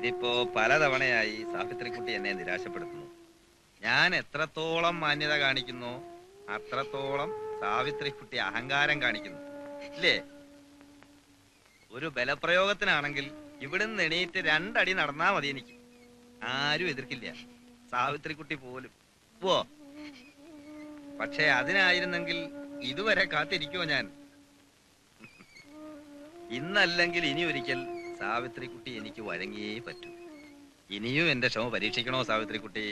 ഇതിപ്പോ പലതവണയായി സാവിത്രിക്കുട്ടി എന്നെ നിരാശപ്പെടുത്തുന്നു. ഞാൻ എത്രത്തോളം മാന്യത കാണിക്കുന്നു അത്രത്തോളം സാവിത്രിക്കുട്ടി അഹങ്കാരം കാണിക്കുന്നു. ഇല്ലേ? ഒരു ബലപ്രയോഗത്തിനാണെങ്കിൽ ഇവിടുന്ന് എണീറ്റ് രണ്ടടി നടന്നാ മതി എനിക്ക്. ആരും എതിർക്കില്ല. സാവിത്രിക്കുട്ടി പോലും. പോ. പക്ഷേ അതിനായിരുന്നെങ്കിൽ ഇതുവരെ കാത്തിരിക്കുമോ ഞാൻ? ഇന്നല്ലെങ്കിൽ ഇനി ഒരിക്കൽ സാവിത്രിക്കുട്ടി എനിക്ക് വഴങ്ങിയേ പറ്റൂ. ഇനിയും എന്റെ ക്ഷമ പരീക്ഷിക്കണോ സാവിത്രിക്കുട്ടി?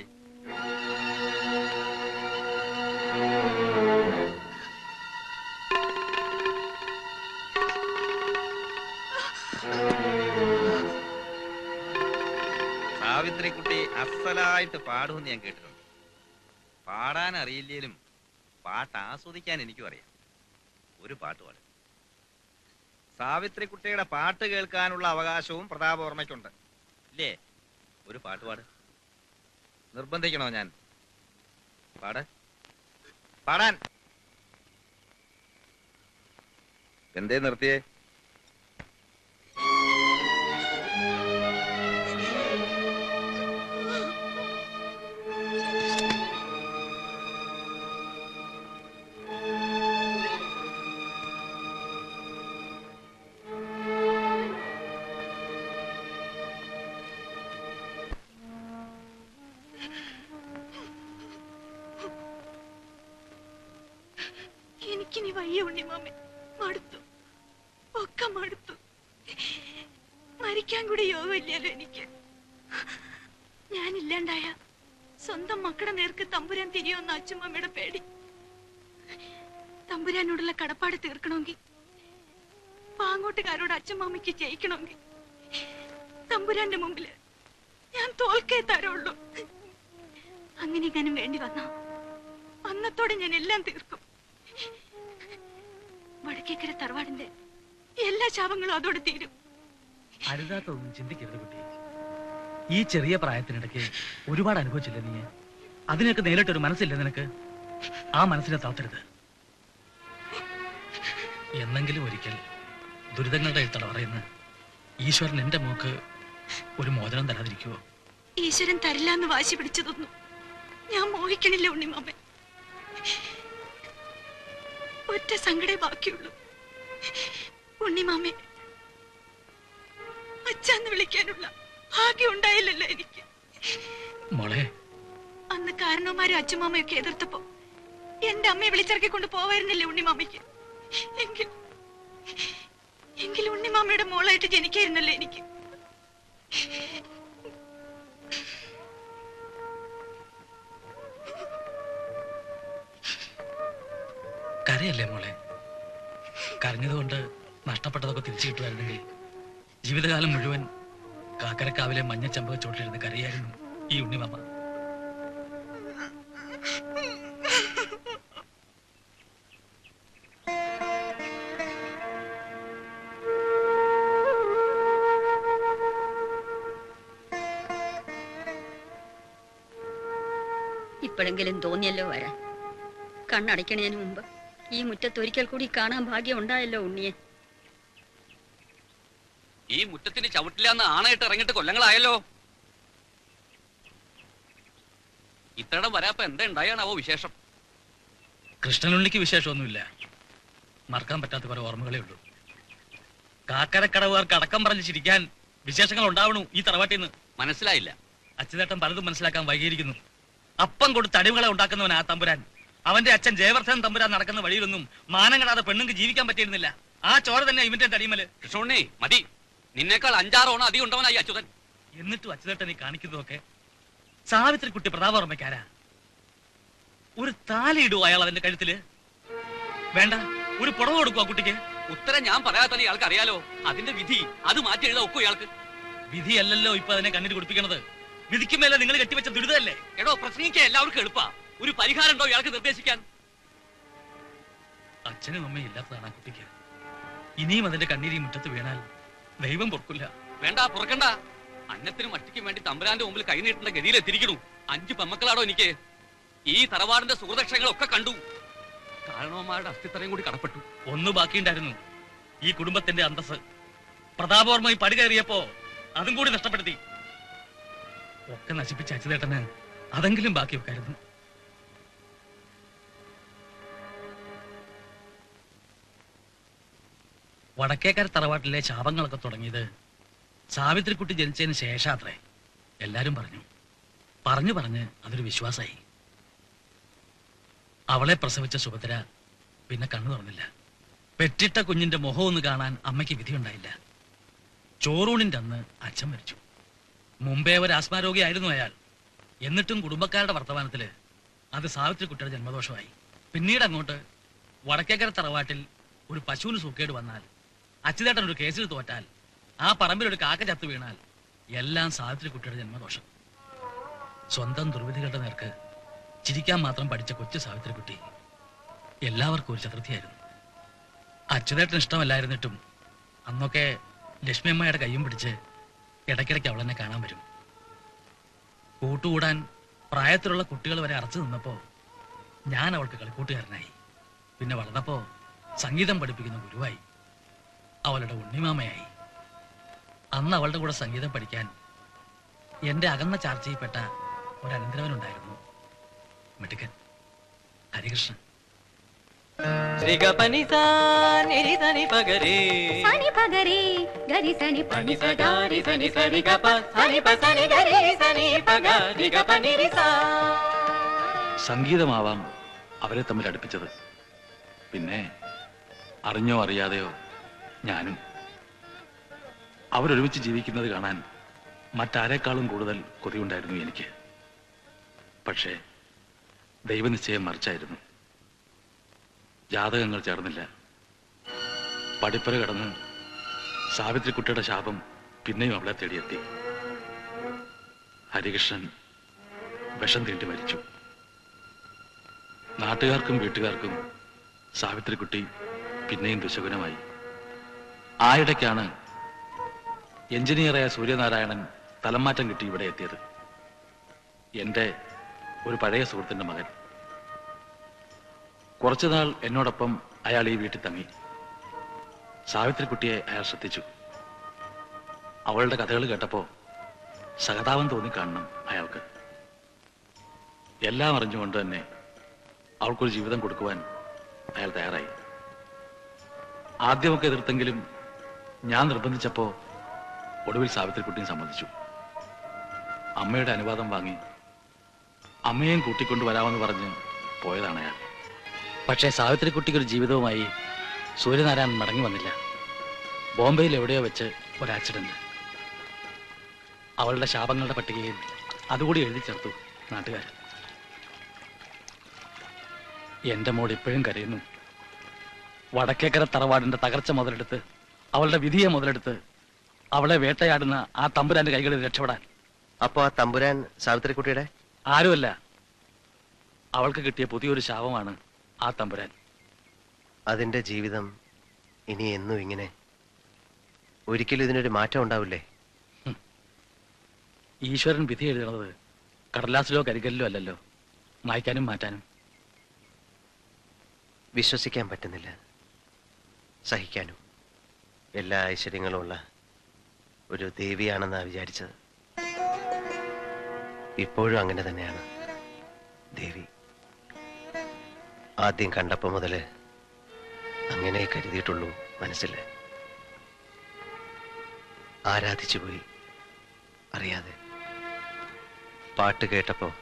സാവിത്രിക്കുട്ടി അസലായിട്ട് പാടുമെന്ന് ഞാൻ കേട്ടിട്ടുണ്ട്. പാടാൻ അറിയില്ലേലും പാട്ട് ആസ്വദിക്കാൻ എനിക്കും അറിയാം. ഒരു പാട്ട് പാടും. സാവിത്രിക്കുട്ടിയുടെ പാട്ട് കേൾക്കാനുള്ള അവകാശവും പ്രതാപവർമ്മയ്ക്കുണ്ട് ഇല്ലേ? ഒരു പാട്ട് പാട്. നിർബന്ധിക്കണോ ഞാൻ? പാട്. പാടാൻ. എന്തേ നിർത്തിയേ? എനിക്കിനി വയ്യ ഉണ്ണിമാമൻ മടുത്തു. ഒക്കെ മടുത്തു. മരിക്കാൻ കൂടി യോഗമില്ലല്ലോ എനിക്ക്. ഞാനില്ലാണ്ടായ സ്വന്തം മക്കളുടെ നേർക്ക് തമ്പുരാൻ തിരിയോന്ന് അച്ഛമ്മയുടെ പേടി. തമ്പുരാനോടുള്ള കടപ്പാട് തീർക്കണമെങ്കിൽ പാങ്ങോട്ടുകാരോട് അച്ഛമ്മയ്ക്ക് ജയിക്കണമെങ്കിൽ തമ്പുരാന്റെ മുമ്പിൽ ഞാൻ തോൽക്കേ തരുള്ളൂ. അങ്ങനെ ഞാനും വേണ്ടി വന്ന അന്നത്തോടെ ഞാൻ എല്ലാം തീർക്കും. വടക്കേക്കര തറവാടിന്റെ എല്ലാ ശാപങ്ങളും അതോടെ തീരും. അരുതാത്തൊന്നും ചിന്തിക്കരുത് കുട്ടി. ഈ ചെറിയ പ്രായത്തിനിടയ്ക്ക് ഒരുപാട് അനുഭവിച്ചില്ല നീ? അതിനൊക്കെ നേരിട്ടൊരു മനസ്സില്ല നിനക്ക്? ആ മനസ്സിനെ താത്തരുത്. എന്നെങ്കിലും ഒരിക്കൽ ദുരിതങ്ങളുടെ എഴുത്തട പറയുന്ന ഈശ്വരൻ എന്റെ മോക്ക് ഒരു മോചനം തരാതിരിക്കുവോ? ഈശ്വരൻ തരില്ല എന്ന് വാശി പിടിച്ചതൊന്നും ഞാൻ മോഹിക്കണില്ല ഉണ്ണിമാമൻ. ഒറ്റ സങ്കടേ ബാക്കിയുള്ളൂ. ഉണ്ണിമാമേ അച്ഛന്ന് വിളിക്കാനുള്ള ഭാഗ്യം ഉണ്ടായില്ലല്ലോ എനിക്ക്. മോളെ. അന്ന് കാരണവന്മാരും അച്ഛമാമയൊക്കെ എതിർത്തപ്പോ എന്റെ അമ്മയെ വിളിച്ചിറക്കി കൊണ്ട് പോവായിരുന്നില്ലേ ഉണ്ണിമാമയ്ക്ക് എങ്കിലും എങ്കിൽ ഉണ്ണിമാമയുടെ മോളായിട്ട് ജനിക്കായിരുന്നല്ലോ എനിക്ക്? കരയല്ലേ മോളെ? കരഞ്ഞതുകൊണ്ട് നഷ്ടപ്പെട്ടതൊക്കെ തിരിച്ചു കിട്ടുമായിരുന്നെങ്കിൽ ജീവിതകാലം മുഴുവൻ കാക്കരക്കാവിലെ മഞ്ഞച്ചമ്പക ചോട്ടിലിരുന്ന് കരയായിരുന്നു ഈ ഉണ്ണിമാമ ഇപ്പോഴെങ്കിലും തോന്നിയല്ലോ വരാൻ. കണ്ണടയ്ക്കണതിന് മുമ്പ്. ഈ മുറ്റത്ത് ഒരിക്കൽ കൂടി കാണാൻ ഭാഗ്യം ഉണ്ടായല്ലോ ഉണ്ണിയെ. ഈ മുറ്റത്തിന് ചവിട്ടില്ലാന്ന് ആണയിട്ട് ഇറങ്ങിയിട്ട് കൊല്ലങ്ങളായല്ലോ. ഇത്തരം വരാപ്പ എന്താ ഉണ്ടായാണാവോ വിശേഷം? കൃഷ്ണനുണ്ണിക്ക് വിശേഷമൊന്നുമില്ല. മറക്കാൻ പറ്റാത്ത കുറെ ഓർമ്മകളേ ഉള്ളൂ. കാക്കരക്കടവുകാർക്ക് അടക്കം പറഞ്ഞ് ചിരിക്കാൻ വിശേഷങ്ങൾ ഉണ്ടാവണു ഈ തറവാട്ടിൽ നിന്ന് മനസ്സിലായില്ല. അച്ഛനേട്ടൻ പലതും മനസ്സിലാക്കാൻ വൈകിയിരിക്കുന്നു. അപ്പം കൊടുത്ത് അടിവുകളെ ഉണ്ടാക്കുന്നവൻ ആ തമ്പുരാൻ. അവന്റെ അച്ഛൻ ജയവർദ്ധൻ തമ്പുരാൻ നടക്കുന്ന വഴിയിലൊന്നും മാനം കെടാതെ പെണ്ണുങ്ങൾക്ക് ജീവിക്കാൻ പറ്റിയിരുന്നില്ല. ആ ചോര തന്നെ ഇവന്റെ തടിമൽ. കൃഷ്ണേ മതി. നിന്നേക്കാൾ അഞ്ചാറോണം അധികം ഉണ്ടവനായി അച്യുതൻ. എന്നിട്ടും അച്യുതേട്ടൻ നീ കാണിക്കുന്നതൊക്കെ സാവിത്രി കുട്ടി പ്രതാപവർമ്മയ്ക്കാരാ? ഒരു താലിയിടുവോ അയാൾ അവന്റെ കഴുത്തിൽ? വേണ്ട ഒരു പുറവ് കൊടുക്കുക കുട്ടിക്ക്? ഉത്തരം ഞാൻ പറയാതെ ഇയാൾക്ക് അറിയാലോ. അതിന്റെ വിധി അത് മാറ്റി എഴുതാ ഒക്കും ഇയാൾക്ക്? വിധി അല്ലല്ലോ ഇപ്പൊ അതിനെ കണ്ണിട്ട് കുടിപ്പിക്കണത്. വിധിക്കുമേലെ നിങ്ങൾ കെട്ടിവെച്ച ദുരിതമല്ലേ? എടോ പ്രസംഗിക്കാൻ എല്ലാവർക്കും എളുപ്പാ. ഒരു പരിഹാരം ഉണ്ടോ ഇയാൾക്ക് നിർദ്ദേശിക്കാൻ? അച്ഛനും അമ്മയും ഇല്ലാത്തതാണ് ആ കുട്ടിക്ക്. ഇനിയും അതിന്റെ കണ്ണീരി മുറ്റത്ത് വീണാൽ ദൈവം പൊറക്കില്ല. വേണ്ട പുറക്കണ്ട. അന്നത്തിനും അട്ടിക്കും വേണ്ടി തമ്പുരാന്റെ മുമ്പിൽ കൈനീട്ടേണ്ട ഗതിയിൽ എത്തിരിക്കണു അഞ്ച് പെമ്മക്കളാടോ എനിക്ക്? ഈ തറവാടിന്റെ സുഹൃതക്ഷങ്ങളൊക്കെ കണ്ടു. കാരണവന്മാരുടെ അസ്ഥിത്തറയും കൂടി കടപ്പെട്ടു. ഒന്ന് ബാക്കിയുണ്ടായിരുന്നു. ഈ കുടുംബത്തിന്റെ അന്തസ് പ്രതാപവർമ്മ ഈ പടി കയറിയപ്പോ അതും കൂടി നഷ്ടപ്പെടുത്തി. ഒക്കെ നശിപ്പിച്ച അച്യുതേട്ടന് അതെങ്കിലും ബാക്കി വെക്കായിരുന്നു. വടക്കേക്കര തറവാട്ടിലെ ശാപങ്ങളൊക്കെ തുടങ്ങിയത് സാവിത്രിക്കുട്ടി ജനിച്ചതിന് ശേഷം അത്രേ എല്ലാരും പറഞ്ഞു. പറഞ്ഞു പറഞ്ഞ് അതൊരു വിശ്വാസമായി അവളെ പ്രസവിച്ച സുഭദ്ര പിന്നെ കണ്ണു തുറന്നില്ല. പെറ്റിട്ട കുഞ്ഞിന്റെ മുഖം ഒന്ന് കാണാൻ അമ്മയ്ക്ക് വിധിയുണ്ടായില്ല ചോറൂണിന്റെ അന്ന് അച്ഛൻ മരിച്ചു. മുമ്പേ ഒരു ആസ്മാരോഗിയായിരുന്നു അയാൾ. എന്നിട്ടും കുടുംബക്കാരുടെ വർത്തമാനത്തിൽ അത് സാവിത്രിക്കുട്ടിയുടെ ജന്മദോഷമായി. പിന്നീട് അങ്ങോട്ട് വടക്കേക്കര തറവാട്ടിൽ ഒരു പശുവിന് സൂക്കേട് വന്നാൽ അച്യുതേട്ടൻ ഒരു കേസിൽ തോറ്റാൽ ആ പറമ്പിൽ ഒരു കാക്ക ചത്തു വീണാൽ എല്ലാം സാവിത്രിക്കുട്ടിയുടെ ജന്മദോഷം. സ്വന്തം ദുർവിധികളുടെ നേർക്ക് ചിരിക്കാൻ മാത്രം പഠിച്ച കൊച്ചു സാവിത്രിക്കുട്ടി എല്ലാവർക്കും ഒരു ചതുർത്ഥിയായിരുന്നു. അച്യുതേട്ടൻ ഇഷ്ടമല്ലായിരുന്നിട്ടും അന്നൊക്കെ ലക്ഷ്മി അമ്മയുടെ കയ്യും പിടിച്ച് ഇടയ്ക്കിടയ്ക്ക് അവളെന്നെ കാണാൻ വരും. കൂട്ടുകൂടാൻ പ്രായത്തിലുള്ള കുട്ടികൾ വരെ അറച്ചു നിന്നപ്പോൾ ഞാൻ അവൾക്ക് കളിക്കൂട്ടുകാരനായി. പിന്നെ വളർന്നപ്പോ സംഗീതം പഠിപ്പിക്കുന്ന ഗുരുവായി. അവളുടെ ഉണ്ണിമാമയായി. അന്ന് അവളുടെ കൂടെ സംഗീതം പഠിക്കാൻ എന്റെ അകന്ന ചാർച്ചയിൽപ്പെട്ട ഒരു അനന്തരവനുണ്ടായിരുന്നു. മിടുക്കൻ. ഹരികൃഷ്ണൻ. സനി ഗരി സംഗീതമാവാം അവരെ തമ്മിൽ അടുപ്പിച്ചത്. പിന്നെ അറിഞ്ഞോ അറിയാതെയോ ഞാനും. അവരൊരുമിച്ച് ജീവിക്കുന്നത് കാണാൻ മറ്റാരേക്കാളും കൂടുതൽ കൊതിയുണ്ടായിരുന്നു എനിക്ക്. പക്ഷേ ദൈവനിശ്ചയം മറിച്ചായിരുന്നു. ജാതകങ്ങൾ ചേർന്നില്ല. പടിപ്പര കടന്ന് സാവിത്രിക്കുട്ടിയുടെ ശാപം പിന്നെയും അവളെ തേടിയെത്തി. ഹരികൃഷ്ണൻ വിഷം തീണ്ടി മരിച്ചു. നാട്ടുകാർക്കും വീട്ടുകാർക്കും സാവിത്രിക്കുട്ടി പിന്നെയും ദുശകുനമായി. ആയിടയ്ക്കാണ് എഞ്ചിനീയറായ സൂര്യനാരായണൻ തലമാറ്റം കിട്ടി ഇവിടെ എത്തിയത്. എന്റെ ഒരു പഴയ സുഹൃത്തിന്റെ മകൻ. കുറച്ചുനാൾ എന്നോടൊപ്പം അയാൾ ഈ വീട്ടിൽ തങ്ങി. സാവിത്രിക്കുട്ടിയെ അയാൾ ശ്രദ്ധിച്ചു. അവളുടെ കഥകൾ കേട്ടപ്പോൾ സഹതാപം തോന്നി കാണണം അയാൾക്ക്. എല്ലാം അറിഞ്ഞുകൊണ്ട് തന്നെ അവൾക്കൊരു ജീവിതം കൊടുക്കുവാൻ അയാൾ തയ്യാറായി. ആദ്യമൊക്കെ എതിർത്തെങ്കിലും ഞാൻ നിർബന്ധിച്ചപ്പോ ഒടുവിൽ സാവിത്രിക്കുട്ടിയും സമ്മതിച്ചു. അമ്മയുടെ അനുവാദം വാങ്ങി അമ്മയെയും കൂട്ടിക്കൊണ്ടു വരാമെന്ന് പറഞ്ഞ് പോയതാണ് അയാൾ. പക്ഷേ സാവിത്രിക്കുട്ടിക്ക് ഒരു ജീവിതവുമായി സൂര്യനാരായണൻ മടങ്ങി വന്നില്ല. ബോംബെയിൽ എവിടെയോ വെച്ച് ഒരു ആക്സിഡന്റ്. അവളുടെ ശാപങ്ങളുടെ പട്ടികയിൽ അതുകൂടി എഴുതി ചേർത്തു നാട്ടുകാർ. എന്റെ മോൾ ഇപ്പോഴും കരയുന്നു. വടക്കേക്കര തറവാടിന്റെ തകർച്ച മുതലെടുത്ത് അവളുടെ വിധിയെ മുതലെടുത്ത് അവളെ വേട്ടയാടുന്ന ആ തമ്പുരാന്റെ കൈകളിൽ രക്ഷപ്പെടാൻ. അപ്പോ ആ തമ്പുരാൻ സാവിത്രിക്കുട്ടിയുടെ? ആരുമല്ല. അവൾക്ക് കിട്ടിയ പുതിയൊരു ശാപമാണ് ആ തമ്പുരാൻ. അതിന്റെ ജീവിതം ഇനി എന്നും ഇങ്ങനെ. ഒരിക്കലും ഇതിനൊരു മാറ്റം ഉണ്ടാവില്ലേ? ഈശ്വരൻ വിധി എഴുതുന്നത് കടലാസിലോ കരികലിലോ അല്ലല്ലോ. മായ്ക്കാനും മാറ്റാനും. വിശ്വസിക്കാൻ പറ്റുന്നില്ല. സഹിക്കാനും. എല്ലാ ഐശ്വര്യങ്ങളും ഉള്ള ഒരു ദേവിയാണെന്നാണ് വിചാരിച്ചത്. ഇപ്പോഴും അങ്ങനെ തന്നെയാണ് ദേവി. ആദ്യം കണ്ടപ്പോൾ മുതൽ അങ്ങനെ കരുതിയിട്ടുള്ളൂ മനസ്സിൽ. ആരാധിച്ചു പോയി അറിയാതെ. പാട്ട് കേട്ടപ്പോൾ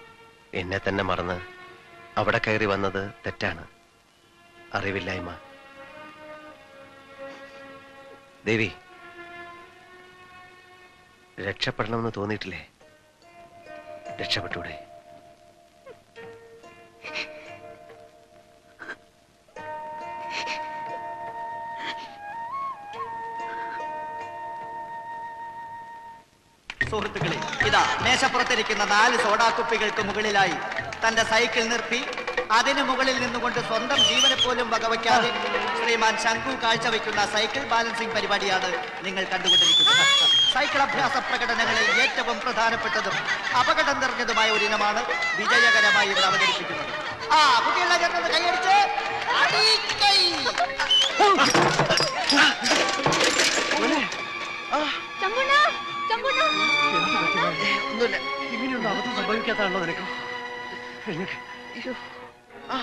എന്നെ തന്നെ മറന്ന് അവിടെ കയറി വന്നത് തെറ്റാണ്. അറിവില്ലായ്മ. ദേവി രക്ഷപ്പെടണമെന്ന് തോന്നിയിട്ടില്ലേ? രക്ഷപ്പെട്ടൂടെ സുഹൃത്തുക്കളെ ഇതാ മേശപ്പുറത്തിരിക്കുന്ന നാല് സോഡാ കുപ്പികൾക്ക് മുകളിലായി തന്റെ സൈക്കിൾ നിർത്തി അതിനു മുകളിൽ നിന്നുകൊണ്ട് സ്വന്തം ജീവനെ പോലും വകവയ്ക്കാതെ ശ്രീമാൻ ശംഖു കാഴ്ചവെക്കുന്ന സൈക്കിൾ ബാലൻസിംഗ് പരിപാടിയാണ് നിങ്ങൾ കണ്ടുകൊണ്ടിരിക്കുന്നത്. സൈക്കിൾ അഭ്യാസ പ്രകടനങ്ങളിൽ ഏറ്റവും പ്രധാനപ്പെട്ടതും അപകടം നിറഞ്ഞതുമായ ഒരു ഇനമാണ് വിജയകരമായി ഇവിടെ അവതരിപ്പിക്കുന്നത്. ആ കുട്ടികളെ ചേർന്നത് കൈയടിച്ച്. ഇങ്ങനെയൊന്നും അവധി സംഭവിക്കാത്താണല്ലോ നിനക്ക്. എഴുന്നേക്ക്. ആ